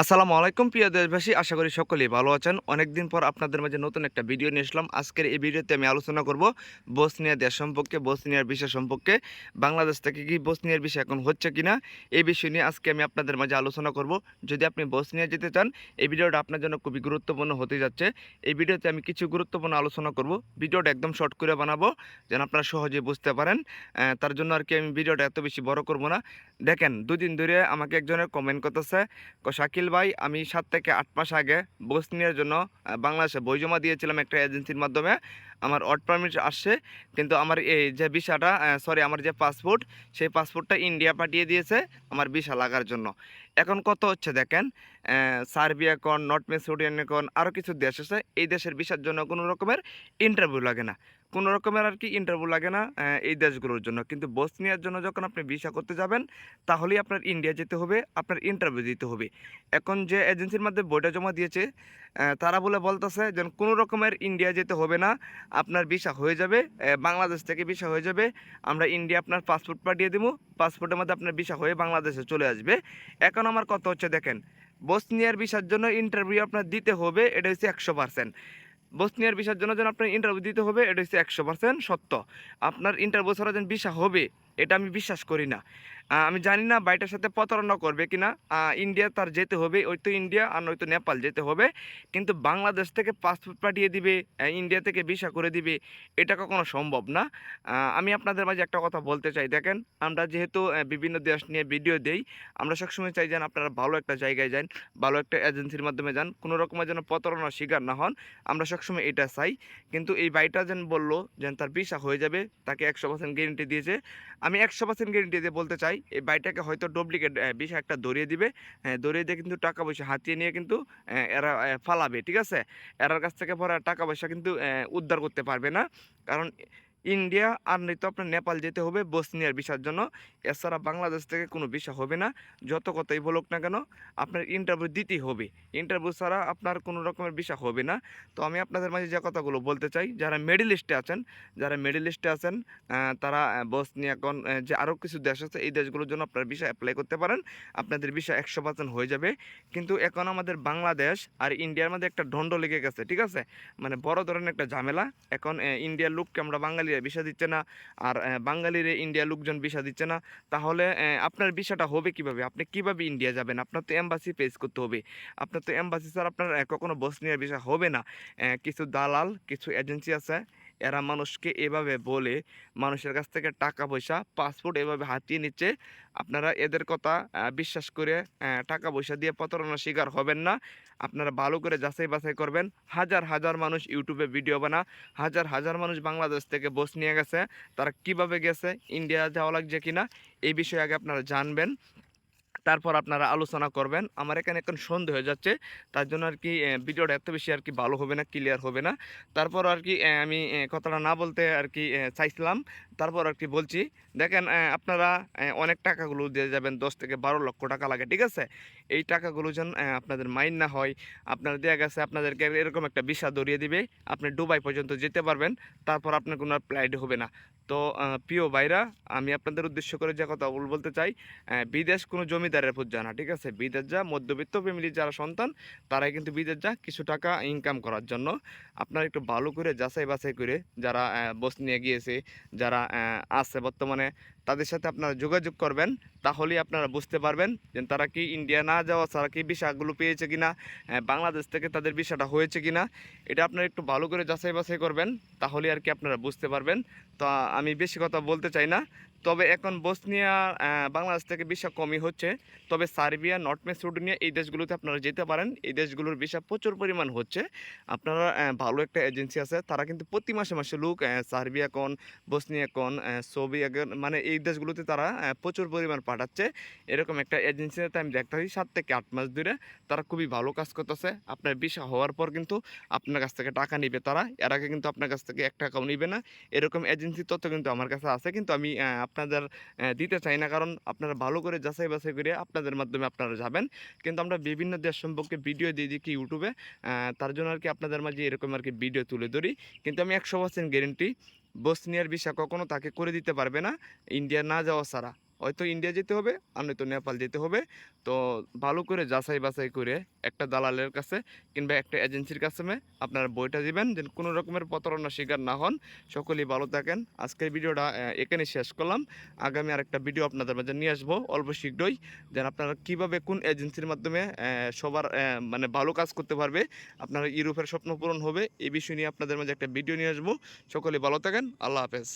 আসসালামু আলাইকুম, প্রিয় দেশবাসী। আশা করি সকলেই ভালো আছেন। অনেকদিন পর আপনাদের মাঝে নতুন একটা ভিডিও নিয়ে আসলাম। আজকের এই ভিডিওতে আমি আলোচনা করব বসনিয়া দেশ সম্পর্কে, বসনিয়ার বিষয় সম্পর্কে। বাংলাদেশ থেকে কি বসনিয়ার বিষয় এখন হচ্ছে কিনা, এই বিষয় নিয়ে আজকে আমি আপনাদের মাঝে আলোচনা করব। যদি আপনি বসনিয়া যেতে চান, এই ভিডিওটা আপনার জন্য খুবই গুরুত্বপূর্ণ হতে যাচ্ছে। এই ভিডিওতে আমি কিছু গুরুত্বপূর্ণ আলোচনা করব। ভিডিওটা একদম শর্ট করে বানাবো, যেন আপনারা সহজে বুঝতে পারেন। তার জন্য আর কি আমি ভিডিওটা এত বেশি বড় করব না। দেখেন, দুদিন ধরে আমাকে একজনের কমেন্ট করতেছে, ক শাকিল ভাই, আমি সাত থেকে আট মাস আগে বসনিয়ার জন্য বাংলাদেশে বই জমা দিয়েছিলাম একটা এজেন্সির মাধ্যমে। আমার ওয়ার্ড পারমিট আসছে, কিন্তু আমার এই যে ভিসাটা সরি আমার যে পাসপোর্ট সেই পাসপোর্টটা ইন্ডিয়া পাঠিয়ে দিয়েছে আমার ভিসা লাগার জন্য। এখন কত হচ্ছে দেখেন সার্বিয়া কোন নর্থ মেসিডোনিয়ান কোন আরও কিছু দেশ আছে, এই দেশের ভিসার জন্য কোনো রকমের ইন্টারভিউ লাগে না। কোনো রকমের আর কি ইন্টারভিউ লাগে না এই দেশগুলোর জন্য। কিন্তু বসনিয়ার জন্য যখন আপনি ভিসা করতে যাবেন, তাহলেই আপনার ইন্ডিয়া যেতে হবে, আপনার ইন্টারভিউ দিতে হবে। এখন যে এজেন্সির মধ্যে বইটা জমা দিয়েছে তারা বলে বলতেছে যেন কোনো রকমের ইন্ডিয়া যেতে হবে না আপনার ভিসা হয়ে যাবে বাংলাদেশ থেকে ভিসা হয়ে যাবে। আমরা ইন্ডিয়া আপনার পাসপোর্ট পাঠিয়ে দেবো পাসপোর্টের মধ্যে আপনার ভিসা হয়ে বাংলাদেশে চলে আসবে। এখন আমার কথা হচ্ছে, দেখেন, বসনিয়ার ভিসার জন্য ইন্টারভিউ আপনার দিতে হবে, এটা হচ্ছে একশো পার্সেন্ট বসনিয়ার ভিসার জন্য যেন আপনার ইন্টারভিউ দিতে হবে, এটা হচ্ছে একশো পার্সেন্ট সত্য। আপনার ইন্টারভিউ ছাড়া যেন ভিসা হবে, এটা আমি বিশ্বাস করি না। আমি জানি না বাইটার সাথে প্রতারণা করবে কি না ইন্ডিয়া তার যেতে হবে, ওই তো ইন্ডিয়া আর নয়তো নেপাল যেতে হবে। কিন্তু বাংলাদেশ থেকে পাসপোর্ট পাঠিয়ে দিবে ইন্ডিয়া থেকে ভিসা করে দিবে, এটা কখনো সম্ভব না। আমি আপনাদের মাঝে একটা কথা বলতে চাই, দেখেন, আমরা যেহেতু বিভিন্ন দেশ নিয়ে ভিডিও দেই, আমরা সবসময় চাই যেন আপনারা ভালো একটা জায়গায় যান, ভালো একটা এজেন্সির মাধ্যমে যান, কোনো রকমের যেন প্রতারণার শিকার না হন, আমরা সবসময় এটা চাই। কিন্তু এই বাইটা যেন বলল, যেন তার ভিসা হয়ে যাবে, তাকে একশো পার্সেন্ট গ্যারেন্টি দিয়েছে। আমি একশো পার্সেন্ট গ্যারেন্টি দিয়ে বলতে চাই এই বাইটাকে হয়তো ডুপ্লিকেট বিষয় একটা দরিয়ে দিবে। হ্যাঁ ধরিয়ে দিয়ে কিন্তু টাকা পয়সা হাতিয়ে নিয়ে কিন্তু এরা ফালাবে, ঠিক আছে? এরার কাছ থেকে পরে টাকা পয়সা কিন্তু উদ্ধার করতে পারবে না। কারণ ইন্ডিয়া আর নয়তো আপনার নেপাল যেতে হবে বসনিয়ার ভিসার জন্য। এছাড়া বাংলাদেশ থেকে কোনো ভিসা হবে না। যত কথাই বলুক না কেন, আপনার ইন্টারভিউ দিতেই হবে। ইন্টারভিউ ছাড়া আপনার কোনো রকমের ভিসা হবে না। তো আমি আপনাদের মাঝে যে কথাগুলো বলতে চাই, যারা মিডিল লিস্টে আছেন, যারা মিডিল ইস্টে আছেন তারা বসনিয়া কোন যে আরও কিছু দেশ আছে, এই দেশগুলোর জন্য আপনার ভিসা অ্যাপ্লাই করতে পারেন। আপনাদের ভিসা একশো পার্সেন্ট হয়ে যাবে। কিন্তু এখন আমাদের বাংলাদেশ আর ইন্ডিয়ার মধ্যে একটা ঢন্ড লেগে গেছে, ঠিক আছে? মানে বড় ধরনের একটা ঝামেলা। এখন ইন্ডিয়ার লোককে আমরা বাঙালিরা ভিসা দিচ্ছে না, আর বাঙালির ইন্ডিয়া লোকজন ভিসা দিচ্ছে না, তাহলে আপনার ভিসাটা হবে কীভাবে? আপনি কীভাবে ইন্ডিয়া যাবেন? আপনার তো এম্বাসি ফেস করতে হবে। আপনার তো এম্বাসি স্যার আপনার কখনো বসনিয়ার ভিসা হবে না। কিছু দালাল, কিছু এজেন্সি আছে এরা মানুষকে এভাবে বলে, মানুষের কাছ থেকে টাকা পয়সা পাসপোর্ট এভাবে হাতিয়ে নিচ্ছে। আপনারা এদের কথা বিশ্বাস করে টাকা পয়সা দিয়ে প্রতারণার শিকার হবেন না। আপনারা ভালো করে যাচাই বাছাই করবেন। হাজার হাজার মানুষ ইউটিউবে ভিডিও বানা, হাজার হাজার মানুষ বাংলাদেশ থেকে বস নিয়ে গেছে। তারা কীভাবে গেছে, ইন্ডিয়া যাওয়া লাগছে কিনা, এই বিষয়ে আগে আপনারা জানবেন। তারপর আপনারা আলোচনা করবেন। আমার এখানে এখন সন্ধে হয়ে যাচ্ছে, তার জন্য আর কি ভিডিওটা এত বেশি আর কি ভালো হবে না ক্লিয়ার হবে না। তারপর আর কি আমি কথাটা না বলতে আর কি চাইছিলাম। তারপর আর কি বলছি, দেখেন আপনারা অনেক টাকাগুলো দিয়ে যাবেন, দশ থেকে বারো লক্ষ টাকা লাগে, ঠিক আছে? এই টাকাগুলো যেন আপনাদের মাইন্ড না হয়। আপনার দেওয়া গেছে, আপনাদেরকে এরকম একটা ভিসা ধরিয়ে দিবে। আপনি দুবাই পর্যন্ত যেতে পারবেন, তারপর আপনার কোনো ফ্লাইট হবে না। তো প্রিয় ভাইরা, আমি আপনাদের উদ্দেশ্য করে যে কথা বলতে চাই বিদেশ কোনো জমিদারের পুত যায় না, ঠিক আছে? বিদেশ যা, মধ্যবিত্ত ফ্যামিলির যারা সন্তান, তারাই কিন্তু বিদেশ যা, কিছু টাকা ইনকাম করার জন্য আপনারা একটু ভালো করে যাচাই বাছাই করে যারা বস নিয়ে গিয়েছে, যারা আছে বর্তমানে, তাদের সাথে আপনারা যোগাযোগ করবেন। তাহলেই আপনারা বুঝতে পারবেন যে তারা কি ইন্ডিয়া না যাওয়া ছাড়া কি ভিসাগুলো পেয়েছে কিনা আহ, বাংলাদেশ থেকে তাদের ভিসাটা হয়েছে কিনা এটা আপনারা একটু ভালো করে যাচাই বাছাই করবেন তাহলে আর কি আপনারা বুঝতে পারবেন। তো আমি বেশি কথা বলতে চাই না তবে এখন বসনিয়া বাংলাদেশ থেকে ভিসা কমই হচ্ছে। তবে সার্বিয়া, নর্থ মেসিডোনিয়া এই দেশগুলোতে আপনারা যেতে পারেন। এই দেশগুলোর ভিসা প্রচুর পরিমাণ হচ্ছে। আপনারা ভালো একটা এজেন্সি আছে। তারা কিন্তু প্রতি মাসে মাসে লোক সার্বিয়া কোন, বসনিয়া কোন সোভিয়া মানে এই দেশগুলোতে তারা প্রচুর পরিমাণ পাঠাচ্ছে। এরকম একটা এজেন্সিতে আমি দেখতে পাই সাত থেকে আট মাস ধরে তারা খুবই ভালো কাজ করতেছে। আপনার ভিসা হওয়ার পর কিন্তু আপনার কাছ থেকে টাকা নিবে তারা। এর আগে কিন্তু আপনার কাছ থেকে এক টাকাও নিবে না। এরকম এজেন্সি তথ্য কিন্তু আমার কাছে আছে। কিন্তু আমি আপনাদের দিতে চাই না। কারণ আপনারা ভালো করে যাচাই বাছাই করে আপনাদের মাধ্যমে আপনারা যাবেন। কিন্তু আমরা বিভিন্ন দেশ সম্পর্কে ভিডিও দিয়ে দিই কি ইউটিউবে তার জন্য আর কি আপনাদের মাঝে এরকম আর কি ভিডিও তুলে ধরি। কিন্তু আমি একশো পার্সেন্ট গ্যারেন্টি বসনিয়ার ভিসা কখনও তাকে করে দিতে পারবে না। ইন্ডিয়া না যাওয়া ছাড়া। হয়তো ইন্ডিয়া যেতে হবে, আর নয়তো নেপাল যেতে হবে। তো ভালো করে যাচাই বাছাই করে একটা দালালের কাছে কিংবা একটা এজেন্সির কাছে আপনারা বইটা দিবেন, যেন কোনো রকমের প্রতারণার শিকার না হন। সকলেই ভালো থাকেন। আজকের ভিডিওটা এখানে শেষ করলাম। আগামী আরেকটা ভিডিও আপনাদের মাঝে নিয়ে আসব অল্প শীঘ্রই। যেন আপনারা কীভাবে কোন এজেন্সির মাধ্যমে সবার মানে ভালো কাজ করতে পারবে, আপনারা ইউরোপের স্বপ্ন পূরণ হবে এই বিষয় নিয়ে আপনাদের মাঝে একটা ভিডিও নিয়ে আসব। সকলে ভালো থাকেন। আল্লাহ হাফেজ।